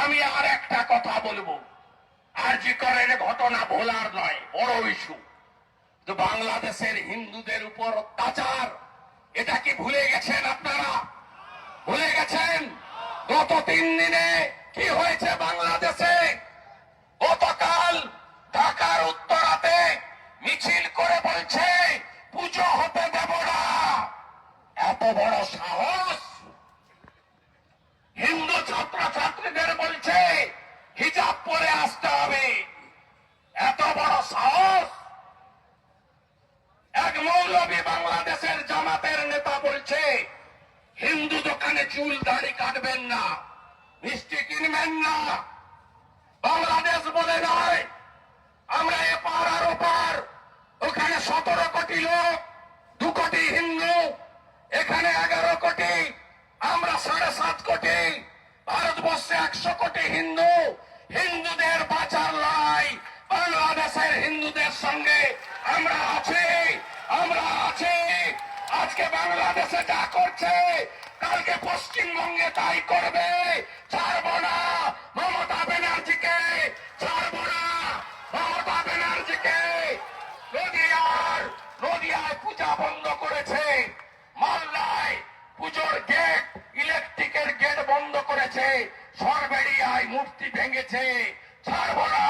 আমি আর একটা কথা বলব। আর জি করেন ঘটনা ভোলার নয়, বড় ইস্যু বাংলাদেশের হিন্দুদের উপর অত্যাচার, এটা কি ভুলে গেছেন আপনারা? ভুলে গেছেন? গত তিন দিনে কি হয়েছে বাংলাদেশে? গতকাল ঢাকার উত্তরাতে মিছিল করে বলছে, পুজো হতে দেব না। এত বড় সাহস হিন্দু ছাত্র ছাত্রীদের বলছে হিজাব পরে আসতে হবে এত বড় সাহস মৌলবী বাংলাদেশের জামাতের নেতা বলছে, হিন্দু দোকানে চুল দাড়ি কাটবেন না, মিষ্টি কিনবেন না। বাংলাদেশ বলে নয়, আমরা এপার আর ওপার, ওখানে সতেরো কোটি লোক, দু কোটি হিন্দু, এখানে এগারো কোটি, আমরা সাড়ে সাত কোটি, ভারতবর্ষে একশো কোটি হিন্দু, হিন্দুদের বাঁচার লড়াই বাংলাদেশের হিন্দুদের সঙ্গে আজকে বাংলাদেশে যা করছে, কালকে পশ্চিমবঙ্গে তাই করবে। ছাড়বো না মমতা ব্যানার্জিকে, ছাড়বো না মমতা ব্যানার্জিকে। নদিয়ার, নদিয়ায় পূজা বন্ধ করেছে। মালদায় পুজোর গেট ইলেকট্রিকের গেট বন্ধ করেছে। সরবেরিয়ায় মূর্তি ভেঙেছে। ছাড়বো না